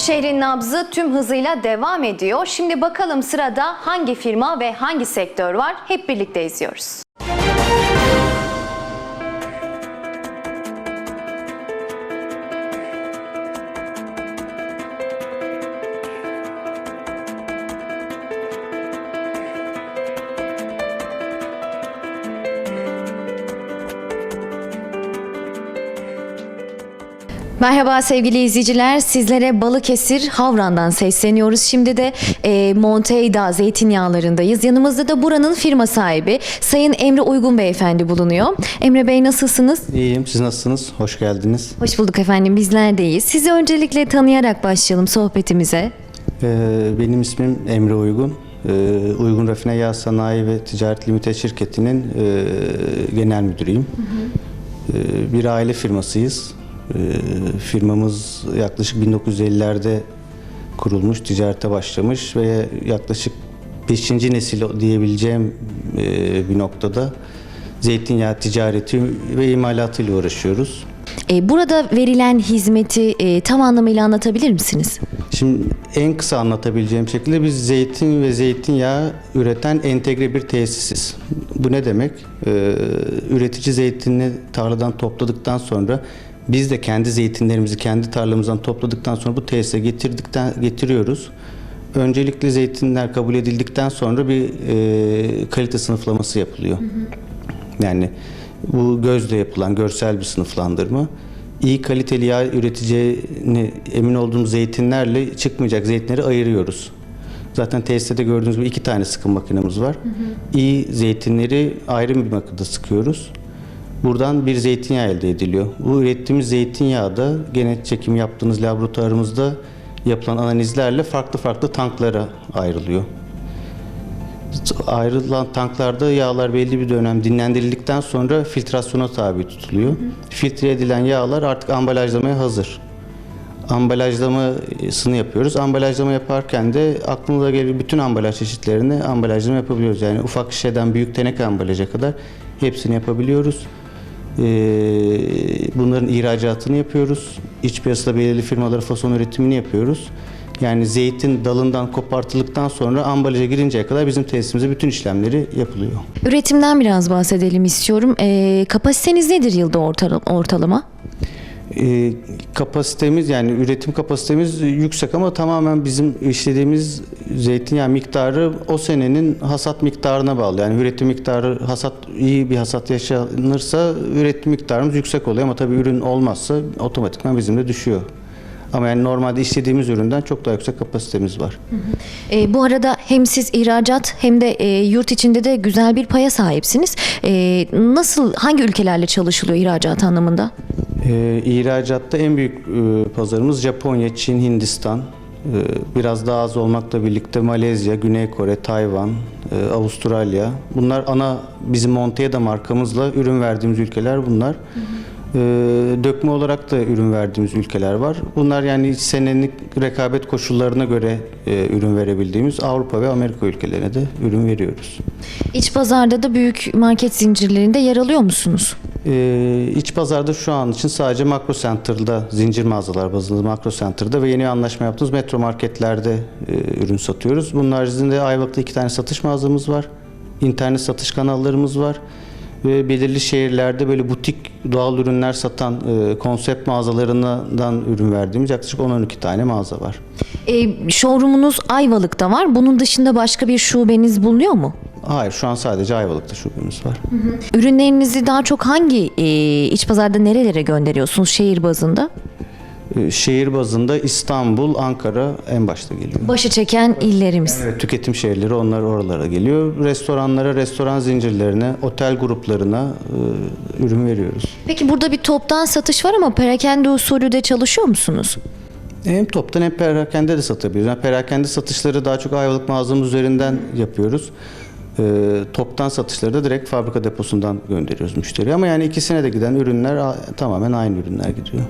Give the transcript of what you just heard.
Şehrin nabzı tüm hızıyla devam ediyor. Şimdi bakalım sırada hangi firma ve hangi sektör var? Hep birlikte izliyoruz. Merhaba sevgili izleyiciler. Sizlere Balıkesir Havran'dan sesleniyoruz. Şimdi de e, Monteyda zeytinyağlarındayız. Yanımızda da buranın firma sahibi Sayın Emre Uygun Beyefendi bulunuyor. Emre Bey nasılsınız? İyiyim. Siz nasılsınız? Hoş geldiniz. Hoş bulduk efendim. Bizler deyiz. Sizi öncelikle tanıyarak başlayalım sohbetimize. Ee, benim ismim Emre Uygun. Ee, Uygun Rafine Yağ Sanayi ve Ticaret Limited şirketinin e, genel müdürüyüm. Ee, bir aile firmasıyız. Ee, firmamız yaklaşık 1950'lerde kurulmuş, ticarete başlamış ve yaklaşık 5. nesil diyebileceğim e, bir noktada zeytinyağı ticareti ve imalatıyla uğraşıyoruz. E, burada verilen hizmeti e, tam anlamıyla anlatabilir misiniz? Şimdi en kısa anlatabileceğim şekilde biz zeytin ve zeytinyağı üreten entegre bir tesisiz. Bu ne demek? Üretici zeytinini tarladan topladıktan sonra biz de kendi zeytinlerimizi kendi tarlamızdan topladıktan sonra bu tesise getirdikten getiriyoruz. Öncelikle zeytinler kabul edildikten sonra bir e, kalite sınıflaması yapılıyor. Yani bu gözle yapılan görsel bir sınıflandırma. İyi kaliteli yağ üreteceğini emin olduğumuz zeytinlerle çıkmayacak zeytinleri ayırıyoruz. Zaten tesiste de gördüğünüz gibi iki tane sıkım makinemiz var. İyi zeytinleri ayrı bir makinede sıkıyoruz. Buradan bir zeytinyağı elde ediliyor. Bu ürettiğimiz zeytinyağı da genetik çekim yaptığımız laboratuvarımızda yapılan analizlerle farklı farklı tanklara ayrılıyor ayrılan tanklarda yağlar belli bir dönem dinlendirildikten sonra filtrasyona tabi tutuluyor. Filtre edilen yağlar artık ambalajlamaya hazır. Ambalajlamasını yapıyoruz. Ambalajlama yaparken de aklımıza gelen bütün ambalaj çeşitlerini ambalajlama yapabiliyoruz. Yani ufak şişeden büyük teneke ambalaja kadar hepsini yapabiliyoruz. Ee, bunların ihracatını yapıyoruz. İç piyasada belirli firmalara fason üretimini yapıyoruz. Yani zeytin dalından kopartıldıktan sonra ambalaja girinceye kadar bizim tesisimizde bütün işlemleri yapılıyor. Üretimden biraz bahsedelim istiyorum. E, kapasiteniz nedir yılda ortala- ortalama? Ee, kapasitemiz yani üretim kapasitemiz yüksek ama tamamen bizim işlediğimiz zeytinyağı miktarı o senenin hasat miktarına bağlı. Yani üretim miktarı hasat iyi bir hasat yaşanırsa üretim miktarımız yüksek oluyor ama tabii ürün olmazsa otomatikman bizim de düşüyor. Ama yani normalde işlediğimiz üründen çok daha yüksek kapasitemiz var. E, bu arada hem siz ihracat hem de e, yurt içinde de güzel bir paya sahipsiniz. E, nasıl, hangi ülkelerle çalışılıyor ihracat anlamında? Ee, ihracatta en büyük e, pazarımız Japonya, Çin, Hindistan. Ee, biraz daha az olmakla birlikte Malezya, Güney Kore, Tayvan, e, Avustralya. Bunlar ana bizim Monteda markamızla ürün verdiğimiz ülkeler bunlar. Ee, dökme olarak da ürün verdiğimiz ülkeler var. Bunlar yani senelik rekabet koşullarına göre e, ürün verebildiğimiz Avrupa ve Amerika ülkelerine de ürün veriyoruz. İç pazarda da büyük market zincirlerinde yer alıyor musunuz? Ee, iç pazarda şu an için sadece Makro Center'da, zincir mağazalar bazında Makro Center'da ve yeni anlaşma yaptığımız metro marketlerde e, ürün satıyoruz. Bunun haricinde Ayvalık'ta iki tane satış mağazamız var. İnternet satış kanallarımız var. Ve belirli şehirlerde böyle butik doğal ürünler satan e, konsept mağazalarından ürün verdiğimiz yaklaşık 10-12 tane mağaza var. E, showroom'unuz Ayvalık'ta var. Bunun dışında başka bir şubeniz bulunuyor mu? Hayır şu an sadece Ayvalık'ta şubemiz var. Ürünlerinizi daha çok hangi e, iç pazarda nerelere gönderiyorsunuz şehir bazında? E, şehir bazında İstanbul, Ankara en başta geliyor. Başı çeken illerimiz. Evet, tüketim şehirleri onlar oralara geliyor. Restoranlara, restoran zincirlerine, otel gruplarına e, ürün veriyoruz. Peki burada bir toptan satış var ama perakende usulü de çalışıyor musunuz? Hem toptan hem perakende de satabiliyoruz. Yani perakende satışları daha çok Ayvalık mağazamız üzerinden yapıyoruz. E, toptan satışları da direkt fabrika deposundan gönderiyoruz müşteriye. Ama yani ikisine de giden ürünler tamamen aynı ürünler gidiyor.